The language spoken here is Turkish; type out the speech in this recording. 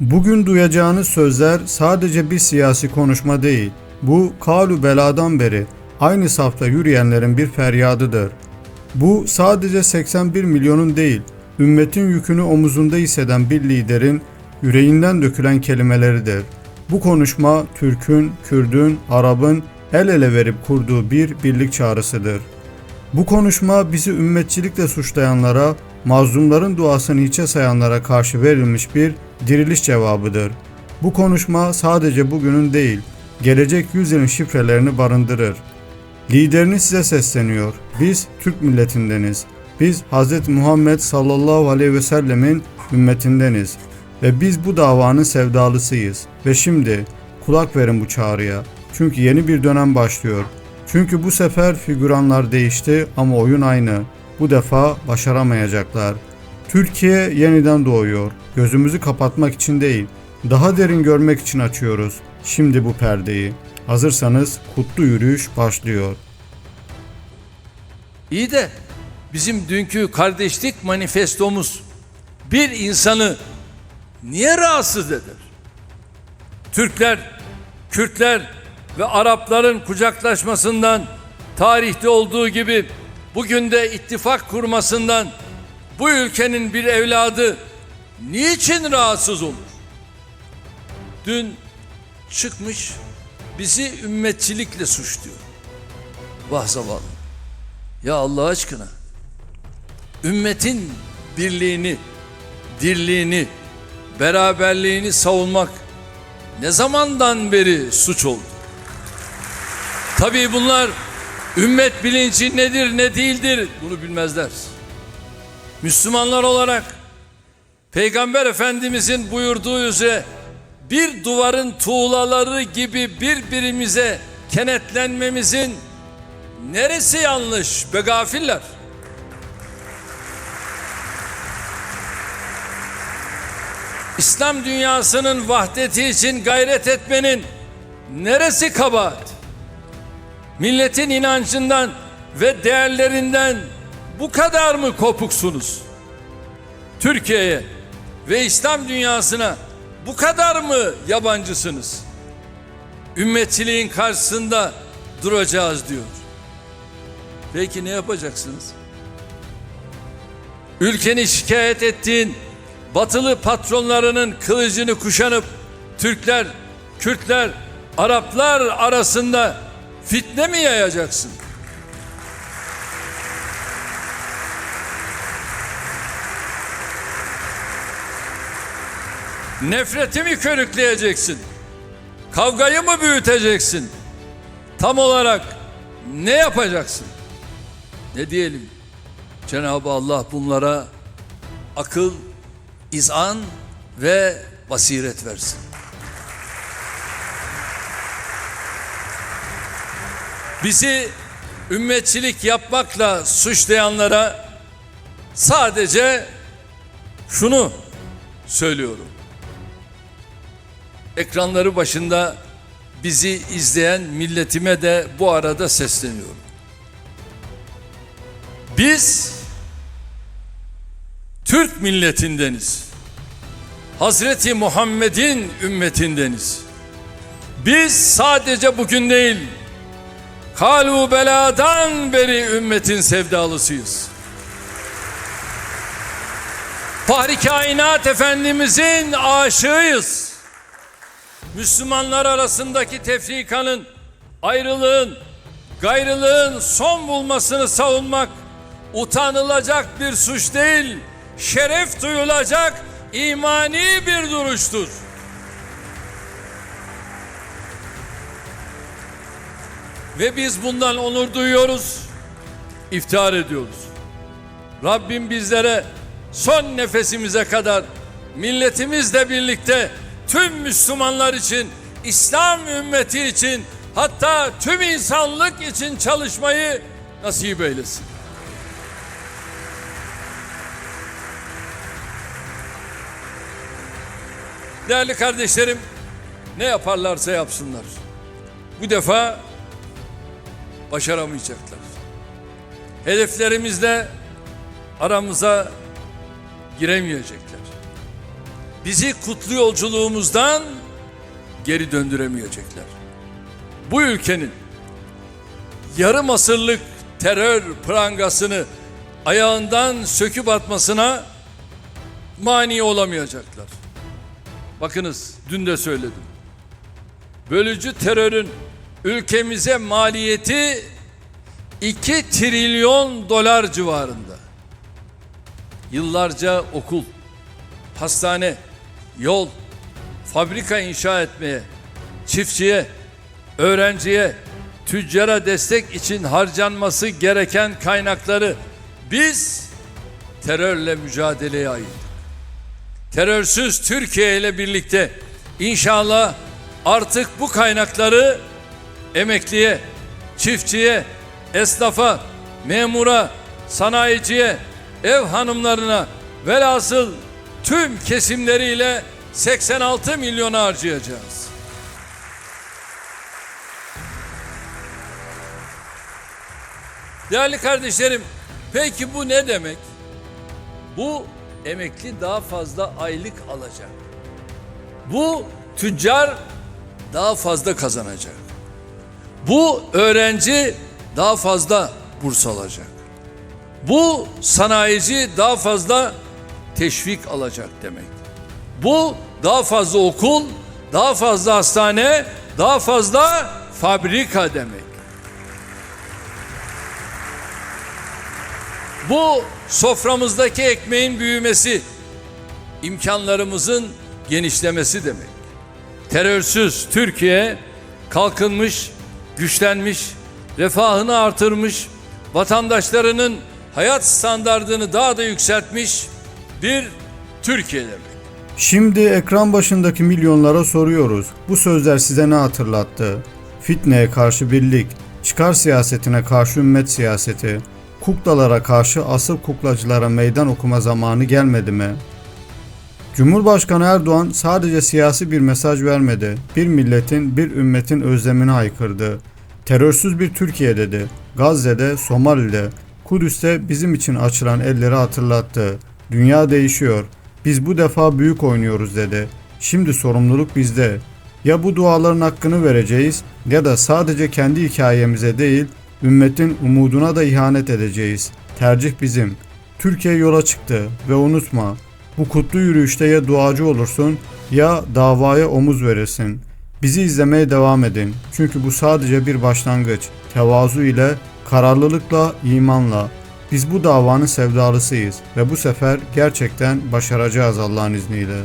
Bugün duyacağınız sözler sadece bir siyasi konuşma değil. Bu kalu beladan beri aynı safta yürüyenlerin bir feryadıdır. Bu sadece 81 milyonun değil, ümmetin yükünü omuzunda hisseden bir liderin yüreğinden dökülen kelimeleridir. Bu konuşma Türk'ün, Kürd'ün, Arap'ın el ele verip kurduğu bir birlik çağrısıdır. Bu konuşma bizi ümmetçilikle suçlayanlara, mazlumların duasını hiçe sayanlara karşı verilmiş bir diriliş cevabıdır. Bu konuşma sadece bugünün değil, gelecek yüzyılın şifrelerini barındırır. Lideriniz size sesleniyor. Biz Türk milletindeniz. Biz Hz. Muhammed sallallahu aleyhi ve sellemin ümmetindeniz. Ve biz bu davanın sevdalısıyız. Ve şimdi kulak verin bu çağrıya. Çünkü yeni bir dönem başlıyor. Çünkü bu sefer figüranlar değişti ama oyun aynı. Bu defa başaramayacaklar. Türkiye yeniden doğuyor. Gözümüzü kapatmak için değil, daha derin görmek için açıyoruz. Şimdi bu perdeyi. Hazırsanız kutlu yürüyüş başlıyor. İyi de bizim dünkü kardeşlik manifestomuz bir insanı niye rahatsız eder? Türkler, Kürtler ve Arapların kucaklaşmasından tarihte olduğu gibi bugün de ittifak kurmasından bu ülkenin bir evladı niçin rahatsız olur? Dün çıkmış bizi ümmetçilikle suçluyor. Vah zavallı. Ya Allah aşkına ümmetin birliğini, dirliğini, beraberliğini savunmak ne zamandan beri suç oldu? Tabii bunlar ümmet bilinci nedir ne değildir bunu bilmezler. Müslümanlar olarak Peygamber Efendimizin buyurduğu üzere bir duvarın tuğlaları gibi birbirimize kenetlenmemizin Neresi yanlış be gafiller? İslam dünyasının vahdeti için gayret etmenin neresi kabahat? Milletin inancından ve değerlerinden bu kadar mı kopuksunuz? Türkiye'ye ve İslam dünyasına bu kadar mı yabancısınız? Ümmetçiliğin karşısında duracağız diyor. Peki ne yapacaksınız? Ülkeni şikayet ettiğin batılı patronlarının kılıcını kuşanıp Türkler, Kürtler, Araplar arasında fitne mi yayacaksın? Nefreti mi körükleyeceksin? Kavgayı mı büyüteceksin? Tam olarak ne yapacaksın? Ne diyelim? Cenab-ı Allah bunlara akıl, izan ve basiret versin. Bizi ümmetçilik yapmakla suçlayanlara sadece şunu söylüyorum. Ekranları başında bizi izleyen milletime de bu arada sesleniyorum. Biz Türk milletindeniz. Hazreti Muhammed'in ümmetindeniz. Biz sadece bugün değil, kalu beladan beri ümmetin sevdalısıyız. Fahri kainat efendimizin aşığıyız. Müslümanlar arasındaki tefrikanın, ayrılığın, gayrılığın son bulmasını savunmak utanılacak bir suç değil, şeref duyulacak imani bir duruştur. Ve biz bundan onur duyuyoruz, iftihar ediyoruz. Rabbim bizlere son nefesimize kadar milletimizle birlikte tüm Müslümanlar için, İslam ümmeti için hatta tüm insanlık için çalışmayı nasip eylesin. Değerli kardeşlerim, ne yaparlarsa yapsınlar. Bu defa başaramayacaklar. Hedeflerimizle aramıza giremeyecekler. bizi kutlu yolculuğumuzdan geri döndüremeyecekler. Bu ülkenin yarım asırlık terör prangasını ayağından söküp atmasına mani olamayacaklar. Bakınız dün de söyledim. Bölücü terörün ülkemize maliyeti 2 trilyon dolar civarında. Yıllarca okul, hastane, yol, fabrika inşa etmeye, çiftçiye, öğrenciye, tüccara destek için harcanması gereken kaynakları biz terörle mücadeleye ayırdık. Terörsüz Türkiye ile birlikte inşallah artık bu kaynakları emekliye, çiftçiye, esnafa, memura, sanayiciye, ev hanımlarına velhasıl tüm kesimleriyle 86 milyona harcayacağız. Değerli kardeşlerim, peki bu ne demek? Bu emekli daha fazla aylık alacak. Bu tüccar daha fazla kazanacak. Bu öğrenci daha fazla burs alacak. Bu sanayici daha fazla teşvik alacak demek. Bu daha fazla okul, daha fazla hastane, daha fazla fabrika demek. Bu soframızdaki ekmeğin büyümesi, imkanlarımızın genişlemesi demek. Terörsüz Türkiye kalkınmış, güçlenmiş, refahını artırmış, vatandaşlarının hayat standartını daha da yükseltmiş bir Türkiye demek. Şimdi ekran başındaki milyonlara soruyoruz. Bu sözler size ne hatırlattı? Fitneye karşı birlik, çıkar siyasetine karşı ümmet siyaseti, kuklalara karşı asıl kuklacılara meydan okuma zamanı gelmedi mi? Cumhurbaşkanı Erdoğan sadece siyasi bir mesaj vermedi. Bir milletin, bir ümmetin özlemini haykırdı. Terörsüz bir Türkiye dedi. Gazze'de, Somali'de, Kudüs'te bizim için açılan elleri hatırlattı. Dünya değişiyor. Biz bu defa büyük oynuyoruz dedi. Şimdi sorumluluk bizde. Ya bu duaların hakkını vereceğiz ya da sadece kendi hikayemize değil, ümmetin umuduna da ihanet edeceğiz. Tercih bizim. Türkiye yola çıktı ve unutma, bu kutlu yürüyüşte ya duacı olursun ya davaya omuz verirsin. Bizi izlemeye devam edin. Çünkü bu sadece bir başlangıç. Tevazu ile, kararlılıkla, imanla. Biz bu davanın sevdalısıyız ve bu sefer gerçekten başaracağız Allah'ın izniyle.